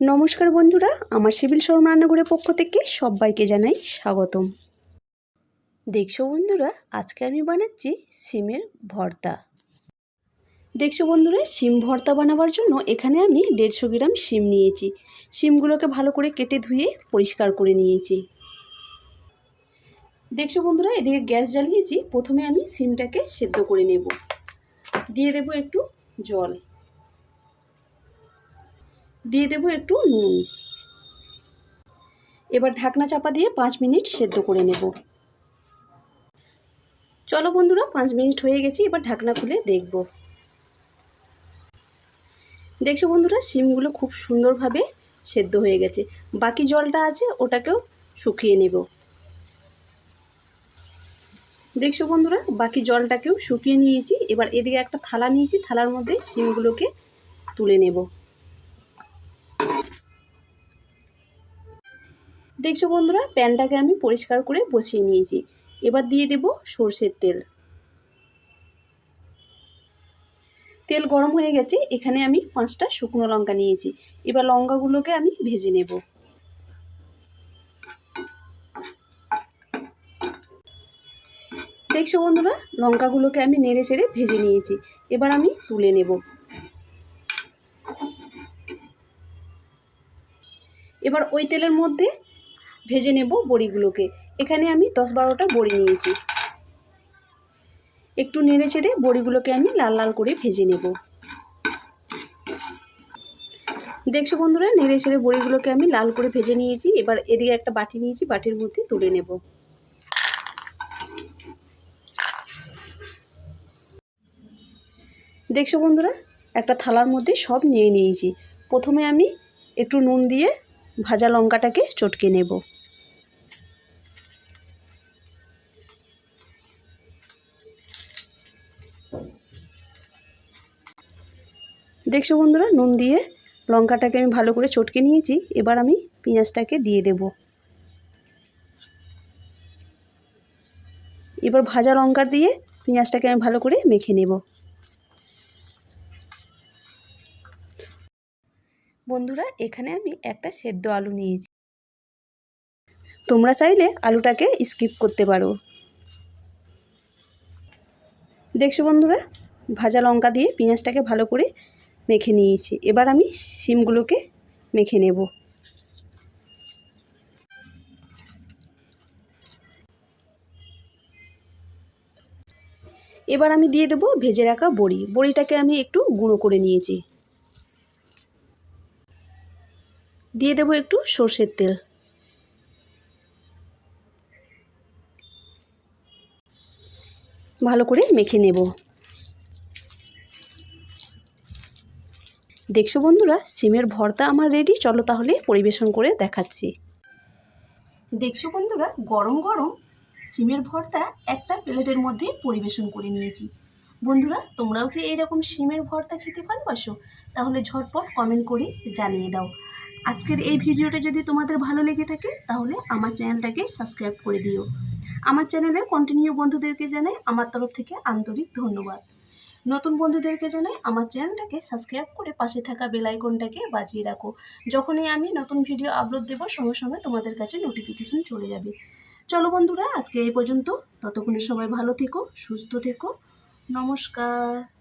নমস্কার বন্ধুরা, আমার সিভিল শর্মা রান্নাঘরের পক্ষ থেকে সবাইকে জানাই স্বাগতম। দেখছ বন্ধুরা, আজকে আমি বানাচ্ছি সিমের ভর্তা। দেখছ বন্ধুরা, সিম ভর্তা বানাবার জন্য এখানে আমি দেড়শো গ্রাম সিম নিয়েছি। সিমগুলোকে ভালো করে কেটে ধুয়ে পরিষ্কার করে নিয়েছি। দেখছ বন্ধুরা, এদিকে গ্যাস জ্বালিয়েছি, প্রথমে আমি সিমটাকে সেদ্ধ করে নেব। দিয়ে দেব একটু জল। দিয়ে দেব একটু নুন। এবার ঢাকনা চাপা দিয়ে পাঁচ মিনিট সেদ্ধ করে নেব। চলো বন্ধুরা, পাঁচ মিনিট হয়ে গেছে, এবার ঢাকনা খুলে দেখব। দেখছ বন্ধুরা সিমগুলো খুব সুন্দরভাবে সেদ্ধ হয়ে গেছে। বাকি জলটা আছে, ওটাকেও শুকিয়ে নেব। দেখছ বন্ধুরা, বাকি জলটাকেও শুকিয়ে নিয়েছি। এবার এদিকে একটা থালা নিয়েছি, থালার মধ্যে সিমগুলোকে তুলে নেব। দেখছ বন্ধুরা, প্যানটাকে আমি পরিষ্কার করে বসিয়ে নিয়েছি। এবার দিয়ে দেব সর্ষের তেল। তেল গরম হয়ে গেছে, এখানে আমি পাঁচটা শুকনো লঙ্কা নিয়েছি। এবার লঙ্কাগুলোকে আমি ভেজে নেব। দেখছ বন্ধুরা, লঙ্কাগুলোকে আমি নেড়ে চেড়ে ভেজে নিয়েছি। এবার আমি তুলে নেব। এবার ওই তেলের মধ্যে ভেজে নেব বড়িগুলোকে। এখানে আমি দশ বারোটা বড়ি নিয়েছি। একটু নেড়ে চেড়ে বড়িগুলোকে আমি লাল লাল করে ভেজে নেব। দেখছ বন্ধুরা, নেড়ে চেড়ে বড়িগুলোকে আমি লাল করে ভেজে নিয়েছি। এবার এদিকে একটা বাটি নিয়েছি, বাটির মধ্যে তুলে নেব। দেখছ বন্ধুরা, একটা থালার মধ্যে সব নিয়ে নিয়েছি। প্রথমে আমি একটু নুন দিয়ে ভাজা লঙ্কাটাকে চটকে নেব। দেখছ বন্ধুরা, নুন দিয়ে লঙ্কাটাকে আমি ভালো করে চটকে নিয়েছি, এবার আমি পেঁয়াজটাকে দিয়ে দেব। এবার ভাজা লঙ্কা দিয়ে পেঁয়াজটাকে আমি ভালো করে মেখে নেব। বন্ধুরা, এখানে আমি একটা সেদ্ধ আলু নিয়েছি। তোমরা চাইলে আলুটাকে স্কিপ করতে পারো। দেখছ বন্ধুরা, ভাজা লঙ্কা দিয়ে পেঁয়াজটাকে ভালো করে মেখে নিয়েছি। এবার আমি শিমগুলোকে মেখে নেব। এবার আমি দিয়ে দেবো ভেজে রাখা বড়ি। বড়িটাকে আমি একটু গুঁড়ো করে নিয়েছি। দিয়ে দেবো একটু সর্ষের তেল। ভালো করে মেখে নেব। দেখছ বন্ধুরা, সিমের ভর্তা আমার রেডি চলো তাহলে পরিবেশন করে দেখাচ্ছি। দেখছ বন্ধুরা, গরম গরম সিমের ভর্তা একটা প্লেটের মধ্যে পরিবেশন করে নিয়েছি। বন্ধুরা, তোমরাও কি এইরকম সিমের ভর্তা খেতে ভালোবাসো? তাহলে ঝটপট কমেন্ট করে জানিয়ে দাও। আজকের এই ভিডিওটা যদি তোমাদের ভালো লেগে থাকে, তাহলে আমার চ্যানেলটাকে সাবস্ক্রাইব করে দিও। আমার চ্যানেলে কন্টিনিউ বন্ধুদেরকে জানাই, আমার তরফ থেকে আন্তরিক ধন্যবাদ। নতুন বন্ধুদেরকে জানাই আমার চ্যানেলটাকে সাবস্ক্রাইব করে পাশে থাকা বেল আইকনটাকে বাজিয়ে রাখো। যখনই আমি নতুন ভিডিও আপলোড দেবো, সঙ্গে সঙ্গে তোমাদের কাছে নোটিফিকেশন চলে যাবে। চলো বন্ধুরা, আজকে এই পর্যন্ত। ততক্ষণে সবাই ভালো থেকো, সুস্থ থেকো। নমস্কার।